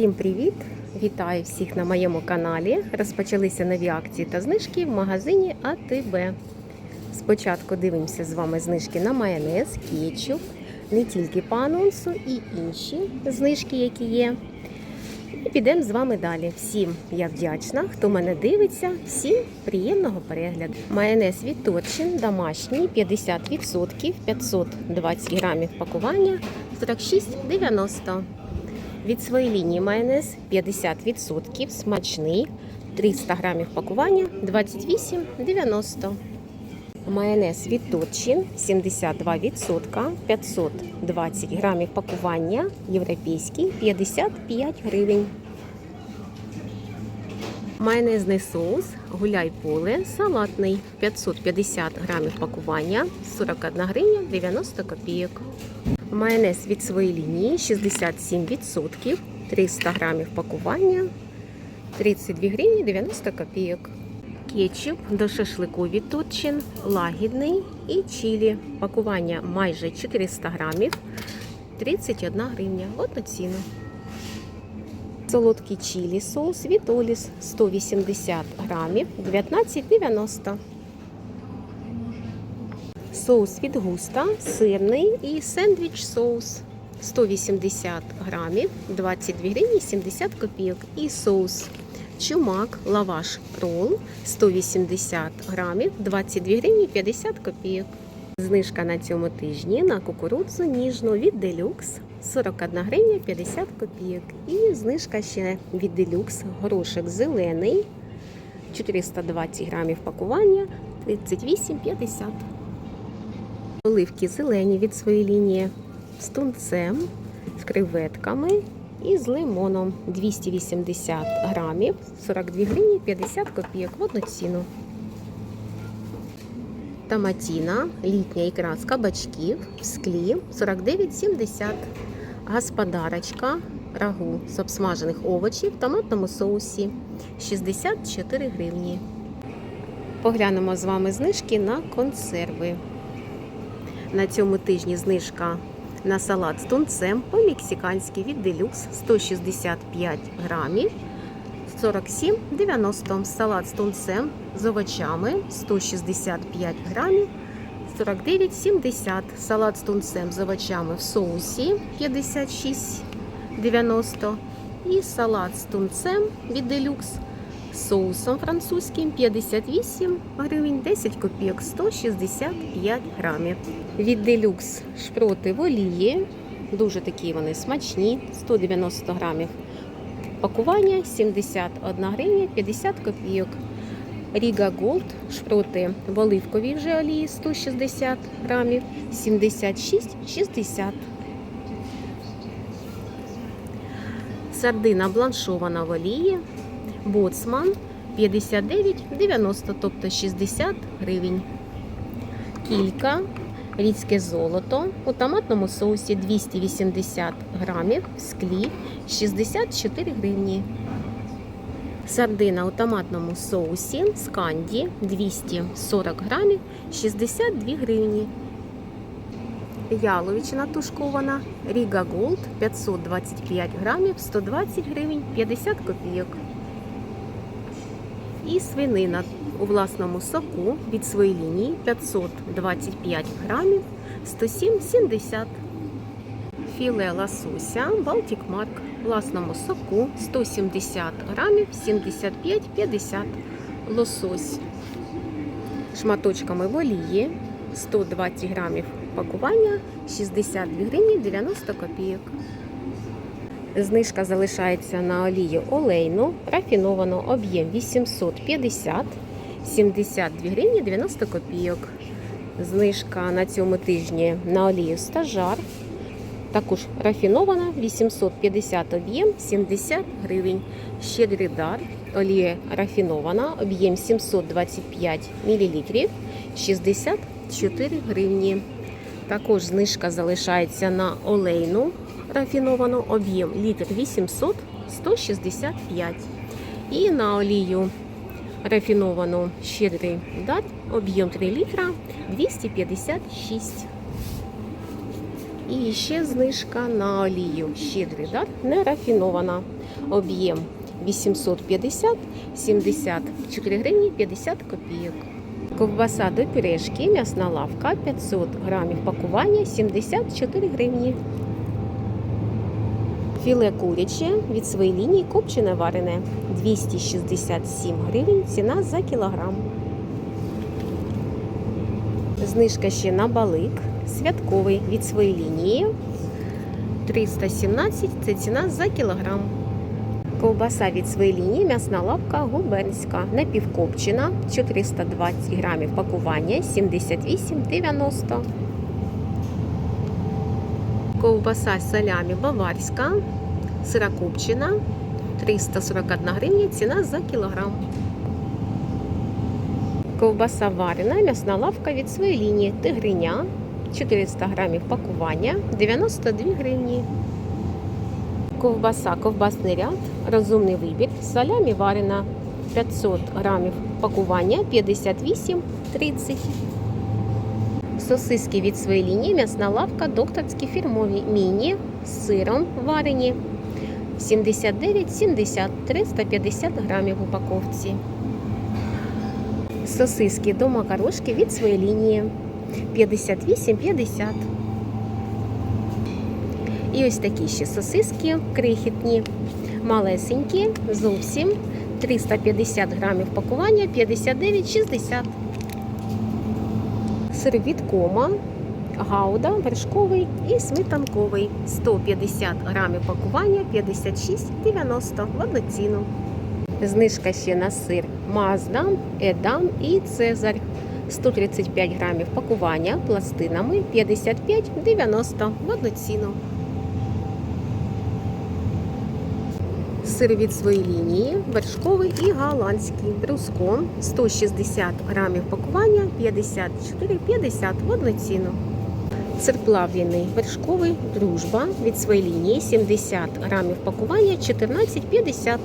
Всім привіт! Вітаю всіх на моєму каналі. Розпочалися нові акції та знижки в магазині АТБ. Спочатку дивимося з вами знижки на майонез, кетчуп, не тільки по анонсу, і інші знижки, які є. І підемо з вами далі. Всім я вдячна, хто мене дивиться, всім приємного перегляду. Майонез від домашній 50%, 520 грамів пакування 46,90. Від своєї лінії майонез 50%, смачний, 300 грамів пакування 28,90. Майонез від Торчин 72%, 520 грамів пакування, європейський 55 гривень. Майонезний соус гуляй поле салатний 550 грамів пакування 41 гривня 90 копійок. Майонез від своєї лінії 67%, 300 грамів пакування 32 гривні 90 копійок. Кетчуп до шашлику від Турчин, лагідний і чилі. Пакування майже 400 грамів 31 гривня. Одну ціну. Солодкий чилі соус від Оліс 180 грамів 19,90. Соус від густа, сирний і сендвіч соус 180 грамів 22 гривні 70 копійок. І соус чумак, лаваш рол 180 грамів 22 гривні 50 копійок. Знижка на цьому тижні на кукурудзу ніжну від Делюкс 41 гривня 50 копійок. І знижка ще від Делюкс горошок зелений 420 грамів пакування 38,50. Оливки зелені від своєї лінії з тунцем, з креветками і з лимоном 280 грамів 42 гривні 50 копійок в одну ціну. Томатіна, літня ікра з кабачків в склі 49,70. Господарочка рагу з обсмажених овочів в томатному соусі 64 гривні. Поглянемо з вами знижки на консерви. На цьому тижні знижка на салат з тунцем по-мексиканськи від Делюкс 165 грамів 47,90. Салат з тунцем з овочами 165 грамів 49,70. Салат з тунцем з овочами в соусі 56,90. І салат з тунцем від Делюкс з соусом французьким 58 гривень 10 копійок 165 грамів. Від Делюкс шпроти в олії. Дуже такі вони смачні, 190 грамів. Пакування 71 гривня 50 копійок. Ріга Голд шпроти в оливковій вже олії 160 грамів 76,60. Сардина бланшована в олії. Боцман 59,90, тобто 60 гривень. Кілька, рідське золото у томатному соусі 280 грамів, в склі 64 гривні. Сардина у томатному соусі з канді 240 грамів 62 гривні. Яловичина тушкована Ріга Голд 525 грамів 120 гривень 50 копійок. І свинина у власному соку від своєї лінії 525 грамів 107,70. Філе лосося Балтік Марк у власному соку 170 грамів 75,50. Лосось шматочками в олії 120 грамів пакування 62 гривні 90 копійок. Знижка залишається на олію олейну, рафіновану, об'єм 850, 72 гривні 90 копійок. Знижка на цьому тижні на олію стажар. Також рафінована, 850 об'єм, 70 гривень. Щедрий дар, олія рафінована, об'єм 725 мл, 64 гривні. Також знижка залишається на олейну рафіновану, об'єм літр 800 165. І на олію рафіновану щедрий дар, об'єм 3 літра 256. І ще знижка на олію. Щедрий дар не рафінована. Об'єм 850, 74 гривні 50 копійок. Ковбаса до пюрешки, м'ясна лавка 500 грамів пакування 74 гривні. Філе куряче від своєї лінії копчене варене 267 гривень. Ціна за кілограм. Знижка ще на балик святковий від своєї лінії 317 це ціна за кілограм. Ковбаса від своєї лінії, м'ясна лавка губернська, напівкопчена, 420 грамів пакування, 78,90. Ковбаса салямі баварська, сирокопчена, 341 гривня, ціна за кілограм. Ковбаса варена, м'ясна лавка від своєї лінії, тигриня, 400 грамів пакування, 92 гривні. Ковбаса, ковбасний ряд, розумний вибір, салямі варена 500 грамів пакування 58,30. Сосиски від своєї лінії, м'ясна лавка, докторські фірмові міні з сиром варені 79,70 350 грамів в упаковці. Сосиски до макарошки від своєї лінії 58,50. І ось такі ще сосиски крихітні, малесенькі, зовсім 350 грамів пакування, 59,60. Сир від кома, гауда, вершковий і сметанковий. 150 грамів пакування, 56,90 в одну ціну. Знижка ще на сир Мазда, Едам і Цезарь. 135 грамів пакування пластинами 55,90 в одну ціну. Сир від своєї лінії, вершковий і голландський. Бруском 160 грамів пакування 54,50 в одну. Сир плавлений вершковий, дружба від своєї лінії 70 грамів пакування 14,50.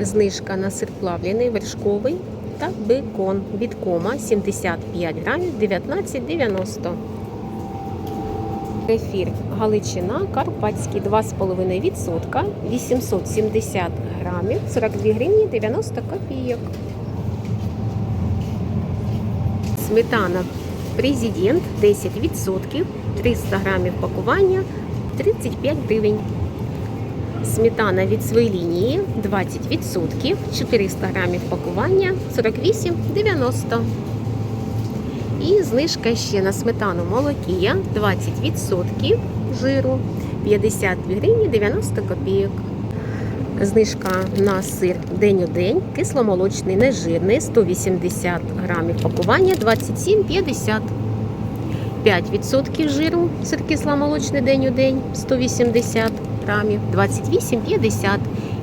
Знижка на сир плавлений вершковий та бекон від кома 75 грамів 19,90. Ефір Галичина Карпатський 2,5%, 870 грамів, 42 гривні 90 копійок. Сметана Президент 10%, 300 грамів пакування, 35 гривень. Сметана від своєї лінії 20%, 400 грамів пакування, 48,90. І знижка ще на сметану молокія 20% жиру 52 гривні 90 копійок. Знижка на сир день у день, кисломолочний, нежирний, 180 грамів пакування 27,50. 5% жиру, сир кисломолочний день у день 180 грамів 28,50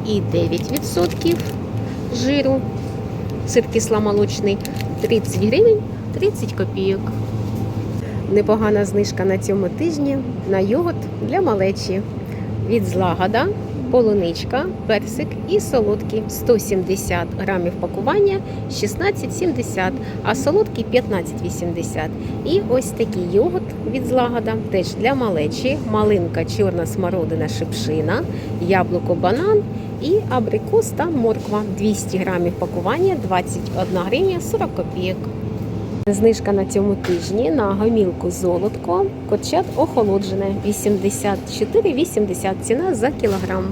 і 9% жиру, сир кисломолочний 30 гривень 30 копійок. Непогана знижка на цьому тижні на йогурт для малечі. Від злагода, полуничка, персик і солодкий 170 грамів пакування 16,70, а солодкий 15,80. І ось такий йогурт від злагода теж для малечі, малинка, чорна смородина, шипшина, яблуко, банан і абрикос та морква 200 грамів пакування 21 гривня 40 копійок. Знижка на цьому тижні на гомілку золотко, кочат охолоджене 84,80 ціна за кілограм.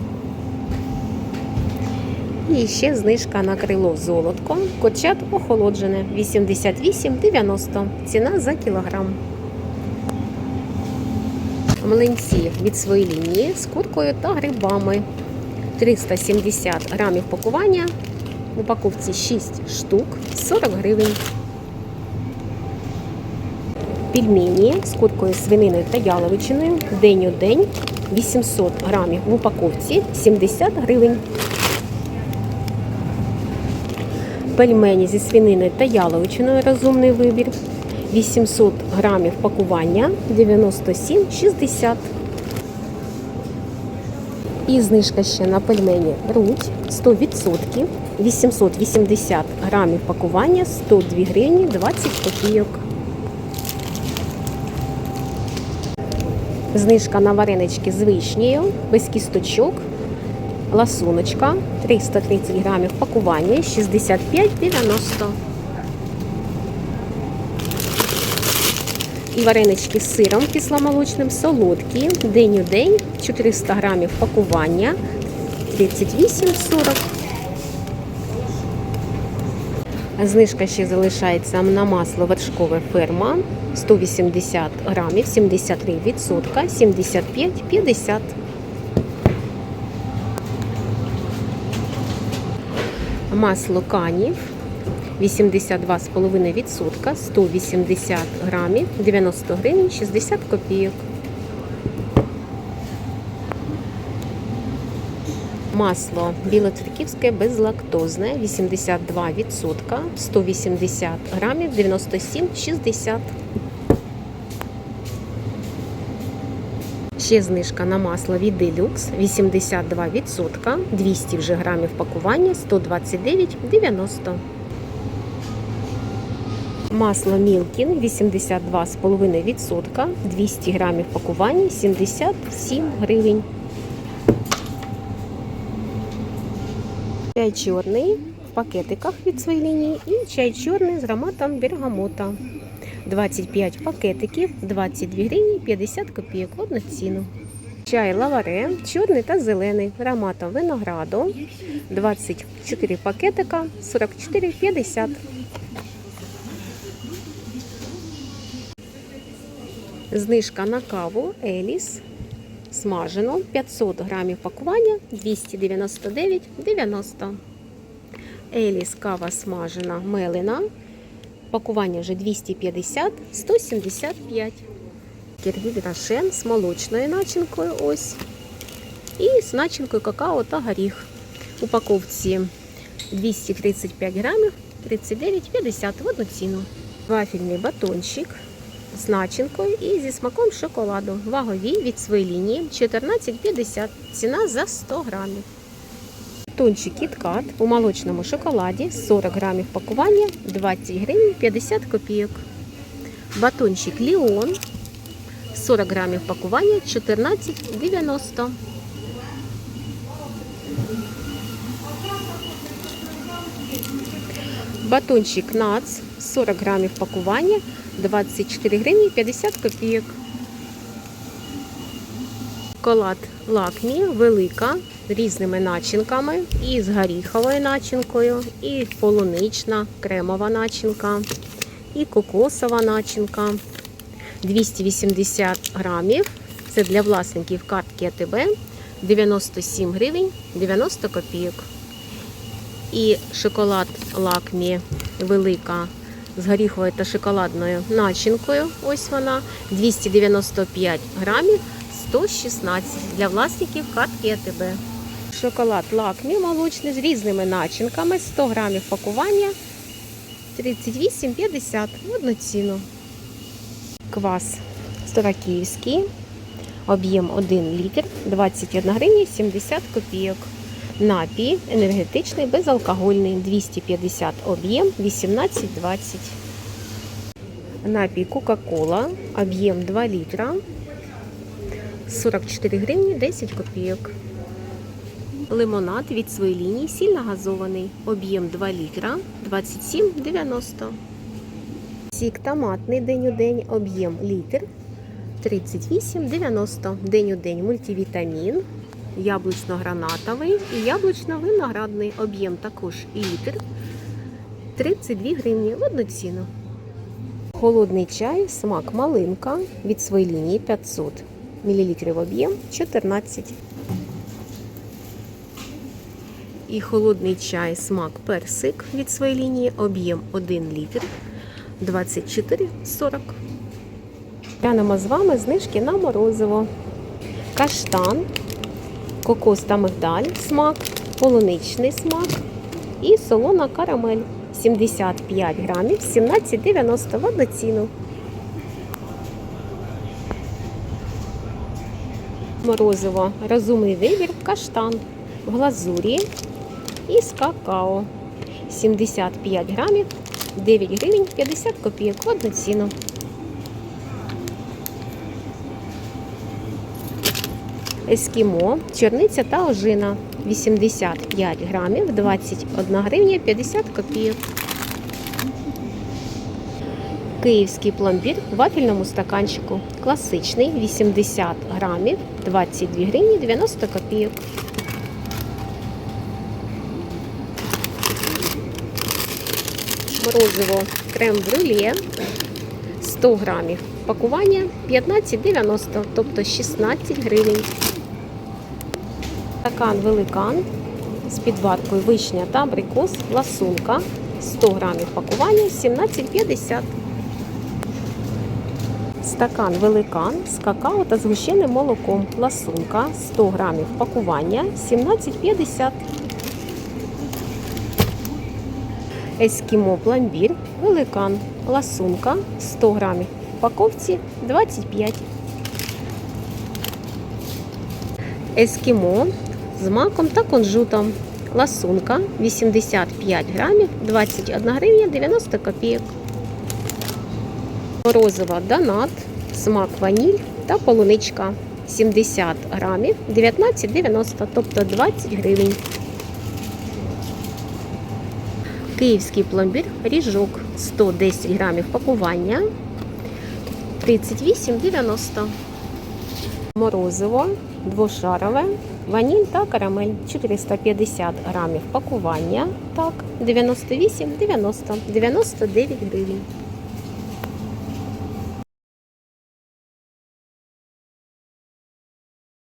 І ще знижка на крило золотко, кочат охолоджене 88,90 ціна за кілограм. Млинці від своєї лінії з куркою та грибами 370 грамів пакування. В упаковці 6 штук 40 гривень. Пельмені з куркою, свининою та яловичиною день у день 800 грамів в упаковці 70 гривень. Пельмені зі свининою та яловичиною розумний вибір 800 грамів пакування 97,60. І знижка ще на пельмені руть 100%, 880 грамів пакування 102 гривні 20 копійок. Знижка на варенички з вишнею, без кісточок, ласуночка, 330 грамів пакування, 65,90. І варенички з сиром кисломолочним, солодкі, день у день, 400 грамів пакування, 38,40. Знижка ще залишається на масло вершкове ферма 180 грамів, 73%, 75,50. Масло канів 82,5%, 180 грамів, 90 гривень, 60 копійок. Масло білоцерківське безлактозне 82%, 180 грамів, 97,60. Ще знижка на масло від Deluxe 82%, 200 вже грамів пакування, 129,90. Масло Мілкін 82,5%, 200 грамів пакування, 77 гривень. Чай чорний в пакетиках від своєї лінії і чай чорний з ароматом бергамота. 25 пакетиків, 22 гривні 50 копійок в одну ціну. Чай лаваре, чорний та зелений ароматом винограду. 24 пакетика, 44,50. Знижка на каву Еліс. Смажено 500 грамів пакування 299,90. Еліс кава смажена мелена. Пакування вже 250, 175. Кірвіль Рошен з молочною начинкою ось. І з начинкою какао та горіх. Упаковці 235 грамів, 39,50 в одну ціну. Вафельний батончик з начинкою і зі смаком шоколаду. Вагові від своєї лінії 14,50. Ціна за 100 грамів. Батончик KitKat у молочному шоколаді 40 грамів пакування 20 гривень 50 копійок. Батончик Ліон 40 грамів пакування 14,90. Батончик Нац 40 грамів пакування 24 гривні 50 копійок. Шоколад лакмі велика різними начинками, і з горіховою начинкою, і полунична кремова начинка, і кокосова начинка. 280 грамів. Це для власників картки АТБ 97 гривень 90 копійок. І шоколад лакмі велика з горіховою та шоколадною начинкою. Ось вона 295 грамів. 116 для власників картки АТБ. Шоколад лакмі молочний з різними начинками, 100 грамів пакування 38,50 в одну ціну. Квас Старокіївський, об'єм 1 літр, 21 гривня 70 копійок. Напій енергетичний, безалкогольний, 250 об'єм, 18,20. Напій Кока-Кола, об'єм 2 літра, 44 гривні 10 копійок. Лимонад від своєї лінії сильно газований. Об'єм 2 літра 27,90. Сік томатний день у день, об'єм літр 38,90. День у день мультивітамін, яблучно-гранатовий і яблучно-виноградний. Об'єм також літр 32 гривні в одну ціну. Холодний чай, смак малинка від своєї лінії 500 мл об'єм 14. І холодний чай смак персик від своєї лінії, об'єм 1 літр 24,40. Глянемо з вами знижки на морозиво. Каштан, кокос та мигдаль смак, полуничний смак і солона карамель 75 грамів, 17,90 в одну ціну. Морозиво, розумний вибір, каштан в глазурі і з какао. 75 грамів, 9 гривень 50 копійок в одну ціну. Ескімо, чорниця та ожина 85 грамів, 21 гривня 50 копійок. Київський пломбір в вафельному стаканчику. Класичний 80 грамів, 22 гривні 90 копійок. Морозиво крем-брюле 100 грамів. Пакування 15,90, тобто 16 гривень. Стакан великан з підваркою вишня та абрикос, ласунка 100 грамів пакування 17,50. Стакан великан з какао та згущеним молоком. Ласунка 100 грамів пакування 17,50. Ескімо пломбір, великан, ласунка 100 грамів. В упаковці 25. Ескімо з маком та кунжутом. Ласунка 85 грамів, 21 гривня 90 копійок. Морозива донат, смак ваніль та полуничка 70 грамів, 19,90, тобто 20 гривень. Київський пломбір ріжок 110 грамів пакування 38,90. Морозиво двошарове, ваніль та карамель 450 грамів пакування. Так, 98,90, 99 гривень.